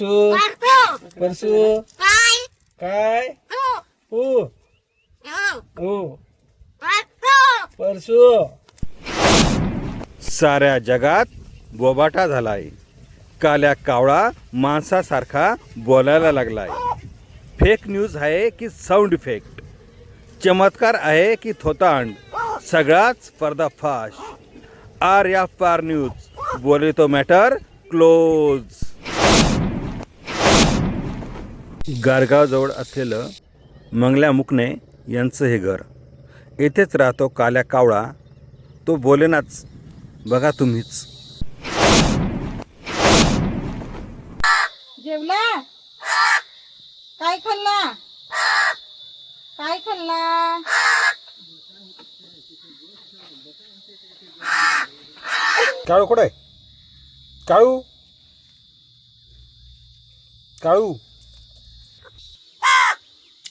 परसू परसू काय? हो. हो. परसू साऱ्या जगात बोबाटा झालाय. काल्या कावळा माणसासारखा बोलायला लागलाय. फेक न्यूज आहे की साऊंड इफेक्ट चमत्कार आहे की थोतांड? सगळाच पर्दाफाश. आर या पार न्यूज बोले तो मॅटर क्लोज गारगावजवळ असलेलं मंगल्या मुकणे यांचं हे घर. येथेच राहतो काल्या कावळा. तो बोलेनाच बघा तुम्हीच. जेवला? काय खाल्ला? काय खाल्ला? काळू कुठे आहे? काळू? काळू?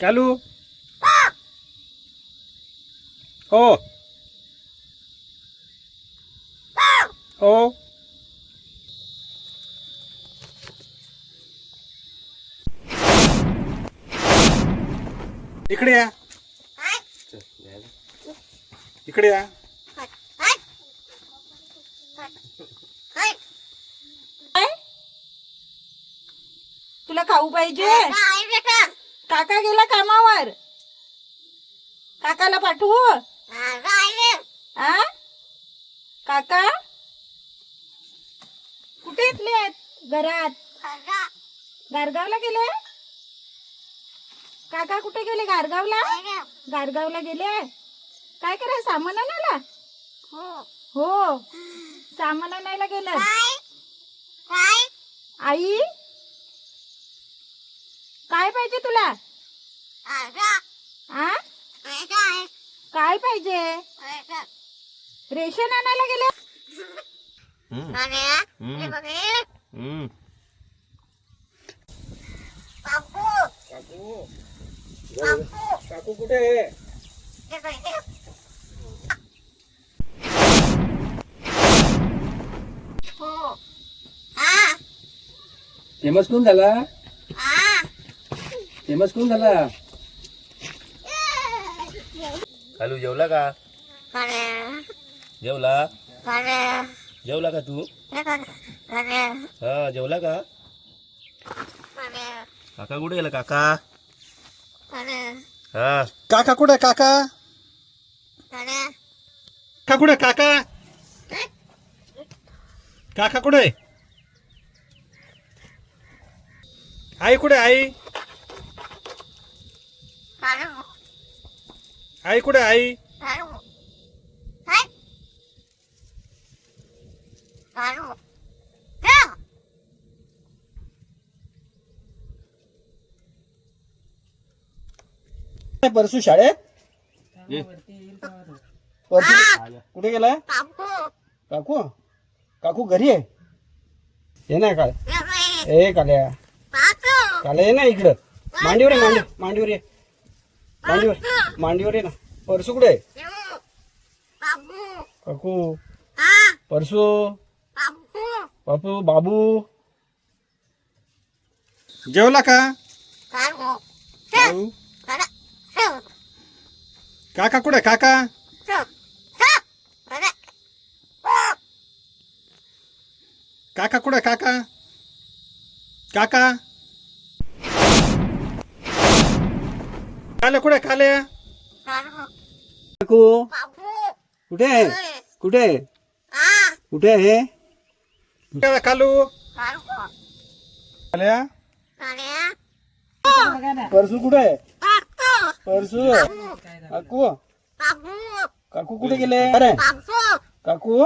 कालू? हो. हो. इकडे या. इकडे या. तुला खाऊ पाहिजे? काका गेला कामावर? काकाला पाठवू? आ? काका? कुठे येतले आहेत घरात? गारगावला गेले? काका कुठे गेले? गारगावला? गारगावला गेले? काय करा सामान आणायला? हो. सामान आणायला गेलं. आई? काय पाहिजे तुला? आ? काय? पाहिजे? रेशन आणायला गेले? काकू. कुठे आहे? फेमस कोण झाला? फेमस कोण झाला? कालू जेवला का? जेवला? जेवला का तू? हा जेवला का? काका कुठे गेला काका? हा. काका कुठे काका? काका कुठे काका? काका कुठे? आई कुठे आई? आई कुठे आई? परसू शाळेत? परसू कुठे गेलाय? काकू. काकू? घरी आहे? ये ना काळ ए काल्या. काल्या ये ना इकडं. मांडीवर ये मांडी मांडीवर ये. मांडीवर. मांडीवर ये ना. परसू कुठे आहे? काकू. परसू. बापू बाबू. जेवला का? काऊ? काका कुठे काका? काका कुठे काका? काका? काले कुठे काले? काकू? कुठे? आहे कुठे? आहे कुठे आहे कुठे कालू? काल्या? परसू कुठे आहे? परसू. काकू? काकू कुठे गेले? अरे. काकू?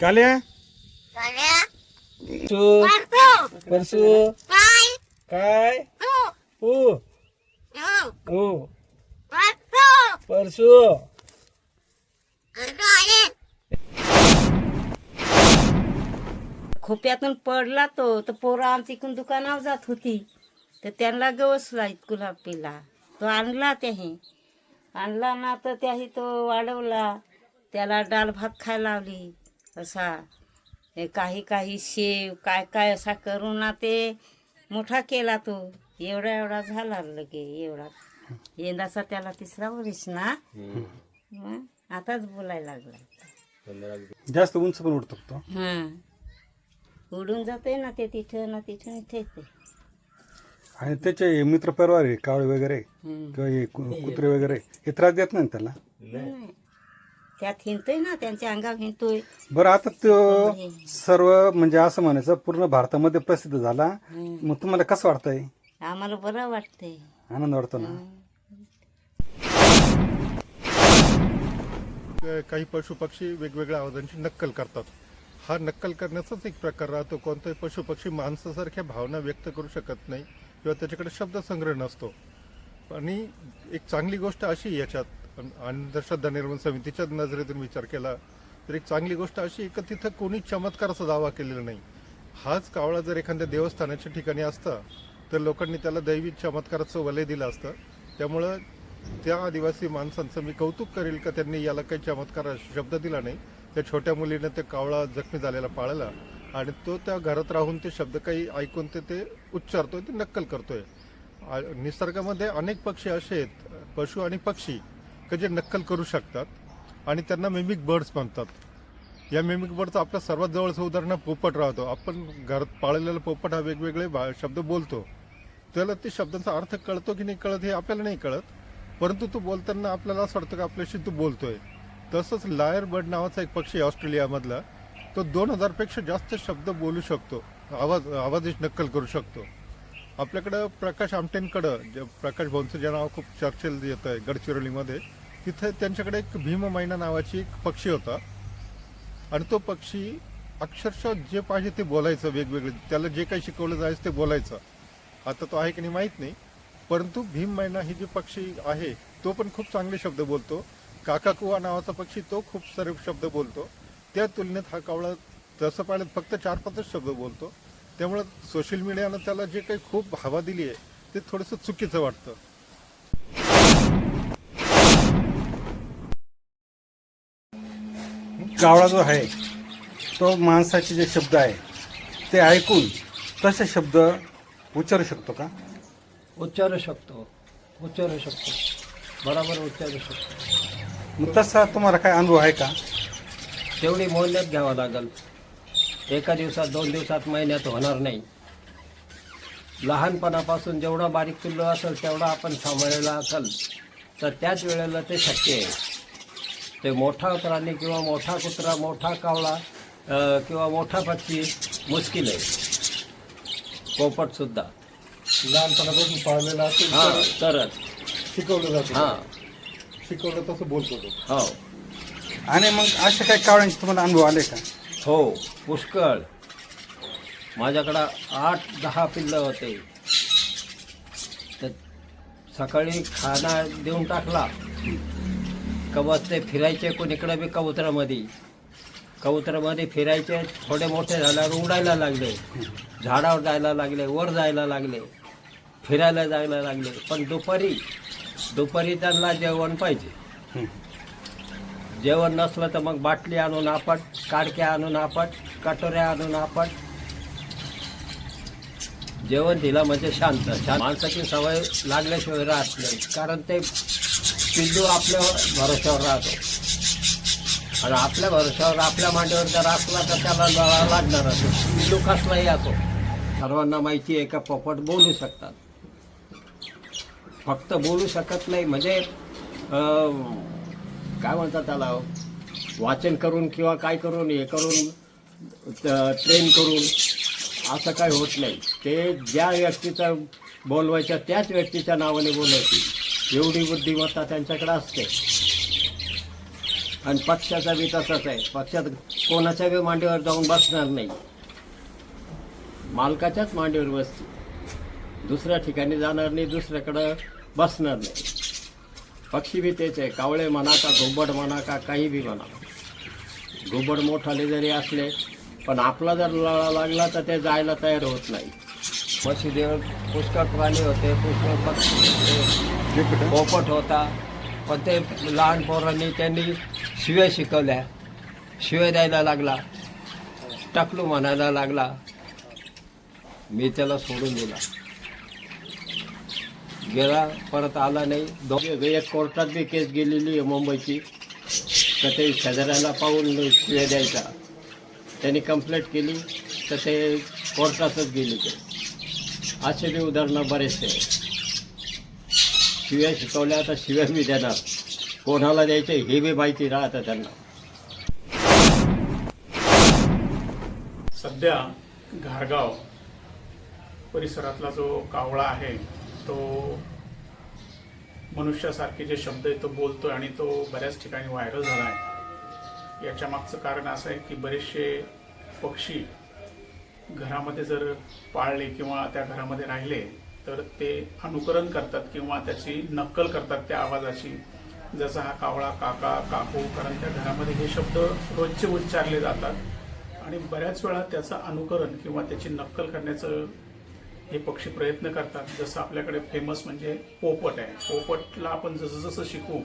काल्या? परसू. परसू. काय? हो हो परसू. खोप्यातून पडला तो तर पोरं आमची इकडून दुकानावर जात होती. तर त्यांना गवसला गुलाब पिला तो आणला त्याही आणला ना तर त्याही तो वाढवला. त्याला डाळ भात खायला लावली. असा. हे काही काही शेव काय काय असा करून ना ते मोठा केला तो. एवढा एवढा झाला लगे एवढा. यंदाचा त्याला तिसरा वर्ष ना? मग आताच बोलायला लागला. जास्त उंच पण उडतो तो. हां. उडून जाते ना ते तिथं ना तिथं इथे येते आणि त्याचे मित्र परिवार आहे कावळे वगैरे. किंवा हे कु- कुत्रे वगैरे. हे त्रास देत नाही ना त्याला? नाही. त्यात हिंडतोय ना त्यांच्या अंगावर हिंडतोय. बरं आता तो सर्व म्हणजे असं म्हणायचं पूर्ण भारतामध्ये प्रसिद्ध झाला. मग तुम्हाला कसं वाटतंय? आम्हाला बरं वाटतंय. आनंद वाटतो ना? काही पशुपक्षी वेगवेगळ्या आवाजांची नक्कल करतात. हा नक्कल करण्याचाच एक प्रकार राहतो. कोणताही पशुपक्षी माणसासारख्या भावना व्यक्त करू शकत नाही किंवा त्याच्याकडे शब्दसंग्रह नसतो. आणि एक चांगली गोष्ट अशी याच्यात अंधश्रद्धा निर्माण समितीच्या नजरेतून विचार केला तर एक चांगली गोष्ट अशी आहे की तिथं कोणी चमत्काराचा दावा केलेला नाही. हाच कावळा जर एखाद्या देवस्थानाच्या ठिकाणी असता तर लोकांनी त्याला दैवी चमत्काराचं वलय दिलं असतं. त्यामुळं त्या आदिवासी माणसांचं मी कौतुक करेल का त्यांनी याला काही चमत्कार शब्द दिला नाही? त्या छोट्या मुलीनं ते कावळा जखमी झालेला पाळला आणि तो त्या घरात राहून ते शब्द काही ऐकून ते ते उच्चारतोय ते नक्कल करतोय. निसर्गामध्ये अनेक पक्षी असे आहेत. पशु आणि पक्षी की जे नक्कल करू शकतात आणि त्यांना मिमिक बर्ड्स म्हणतात. या मिमिक बर्डचं आपल्या सर्वात जवळचं उदाहरण पोपट राहतो. आपण घरात पाळलेला पोपट हा वेगवेगळे भा- शब्द बोलतो. त्याला ते शब्दांचा अर्थ कळतो की नाही कळत हे आपल्याला नाही कळत. परंतु तो बोलताना आपल्याला असं वाटतं की आपल्याशी तू बोलतोय. तसंच लायर बर्ड नावाचा एक पक्षी ऑस्ट्रेलियामधला. तो दोन हजारपेक्षा जास्त शब्द बोलू शकतो. आवाज आवाज नक्कल करू शकतो. आपल्याकडं प्रकाश आमटेंकडं जे प्रकाश भाऊंचं जे नाव खूप चर्चेला येत आहे गडचिरोलीमध्ये तिथे त्यांच्याकडे एक भीम मैना नावाची एक पक्षी होता. आणि तो पक्षी अक्षरशः जे पाहिजे ते बोलायचं वेगवेगळे. त्याला जे काही शिकवलं जायचं ते बोलायचं. आता तो आहे की नाही माहीत नाही. परंतु भीम मैना ही जी पक्षी आहे तो पण खूप चांगले शब्द बोलतो. काकाकुवा नावाचा पक्षी तो खूप सारे शब्द बोलतो. त्या तुलनेत हा कावळा तसं पाहिलं फक्त चार पाचच शब्द बोलतो. त्यामुळं सोशल मीडियानं त्याला जे काही खूप हवा दिली आहे ते थोडंसं चुकीचं वाटतं. कावळा जो आहे तो माणसाचे जे शब्द आहे ते ऐकून तसे शब्द उच्चारू शकतो का? उच्चारू शकतो. उच्चारू शकतो. बरोबर उच्चारू शकतो. मग तसा तुम्हाला काय अनुभव आहे का? तेवढी मोहल्यात घ्यावं लागेल. एका दिवसात दोन दिवसात महिन्यात होणार नाही. लहानपणापासून जेवढा बारीक पिल्लू असेल तेवढा आपण सांभाळलेला असेल तर त्याच वेळेला ते शक्य आहे. ते मोठा प्राणी किंवा मोठा कुत्रा मोठा कावळा किंवा मोठा पक्षी मुश्किल आहे. पोपटसुद्धा. लहानपणापासून पाळलेला असेल हां तर तरच. शिकवलं जातं. हां. शिकवलं तसं बोलतो तो. हो. आणि मग असे काही कावळ्यांचे तुम्हाला अनुभव आले का? हो पुष्कळ. माझ्याकडं आठ दहा पिल्लं होते. तर सकाळी खाना देऊन टाकला. कवच ते फिरायचे कोणीकडे बी कबुतरामध्ये. कबुतरामध्ये फिरायचे थोडे मोठे झाल्यावर उडायला लागले. झाडावर जायला लागले वर जायला लागले. फिरायला जायला लागले. पण दुपारी दुपारी त्यांना जेवण पाहिजे. जेवण नसलं तर मग बाटली आणून आपट काडक्या आणून आपट कटोऱ्या आणून आपट जेवण दिलं म्हणजे शांत. शांत. माणसाची सवय लागल्याशिवाय राहत नाही. कारण ते पिल्लू आपल्या भरोश्यावर राहतो. आणि आपल्या भरोश्यावर आपल्या मांडीवर जर असला तर त्याला लढा लागणारच. पिल्लू कसलाही असो. सर्वांना माहिती आहे का पोपट बोलू शकतात. फक्त बोलू शकत नाही. म्हणजे काय म्हणतात त्याला? वाचन करून किंवा काय करून हे करून ट्रेन करून असं काय होत नाही. ते ज्या व्यक्तीचं बोलवायचं त्याच व्यक्तीच्या नावाने बोलायची. एवढी बुद्धिमत्ता त्यांच्याकडे असते. आणि पक्षाचा बी तसाच आहे. पक्षात कोणाच्या बी मांडीवर जाऊन बसणार नाही. मालकाच्याच मांडीवर बसते. दुसऱ्या ठिकाणी जाणार नाही दुसऱ्याकडं बसणार नाही. पक्षी बी तेच आहे कावळे म्हणा का घोबड म्हणा का काही बी म्हणा. घुबड मोठाले जरी असले पण आपला जर लळा लागला तर ते जायला तयार होत नाही. पक्षी देव पुष्कळ प्राणी होते पुष्कळ पक्षी पोपट होता. पण ते लहान पोरांनी त्यांनी शिव्या शिकवल्या. शिव्या द्यायला लागला. टकलू म्हणायला लागला. मी त्याला सोडून दिला. गेला परत आला नाही. दोघे एक कोर्टात बी केस गेलेली आहे मुंबईची. तर ते शेजाऱ्याला पाहून शिव्या द्यायचा. त्यांनी कंप्लेंट केली तर ते कोर्टातच गेले ते. असे बी उदाहरणं बरेचसे आहेत. शिव्या शिकवल्या तर शिव्या बी देणार. कोणाला द्यायचे हे बी माहिती राहतं त्यांना. सध्या घारगाव परिसरातला जो कावळा आहे तो मनुष्यासारखे जे शब्द आहे तो बोलतो आहे आणि तो बऱ्याच ठिकाणी व्हायरल झाला आहे. याच्या मागचं कारण असं आहे की बरेचसे पक्षी घरामध्ये जर पाळले किंवा त्या घरामध्ये राहिले तर ते अनुकरण करतात किंवा त्याची नक्कल करतात त्या आवाजाची. जसा हा कावळा काका काकू कारण त्या घरामध्ये हे शब्द रोजचे उच्चारले जातात. आणि बऱ्याच वेळा त्याचं अनुकरण किंवा त्याची नक्कल करण्याचं हे पक्षी प्रयत्न करतात. जसं आपल्याकडे फेमस म्हणजे पोपट आहे. पोपटला आपण जसं जसं शिकू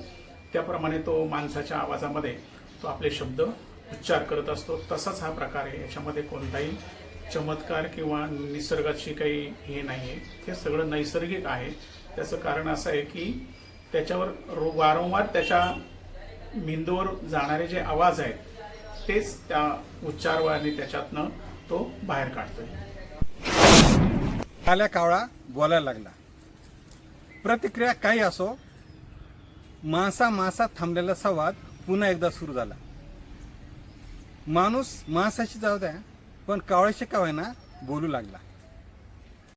त्याप्रमाणे तो माणसाच्या आवाजामध्ये तो आपले शब्द उच्चार करत असतो. तसाच हा प्रकार आहे. याच्यामध्ये कोणताही चमत्कार किंवा निसर्गाची काही हे नाही आहे हे सगळं नैसर्गिक आहे. त्याचं कारण असं आहे की त्याच्यावर रो- वारंवार त्याच्या मेंदूवर जाणारे जे आवाज आहेत तेच त्या उच्चारवाने त्याच्यातनं तो बाहेर काढतोय. काल्या कावळा बोलायला लागला. प्रतिक्रिया काही असो माणसा मासा थांबलेला संवाद पुन्हा एकदा सुरू झाला. माणूस माणसाशी जाऊ द्या पण कावळ्याशी का होईना बोलू लागला.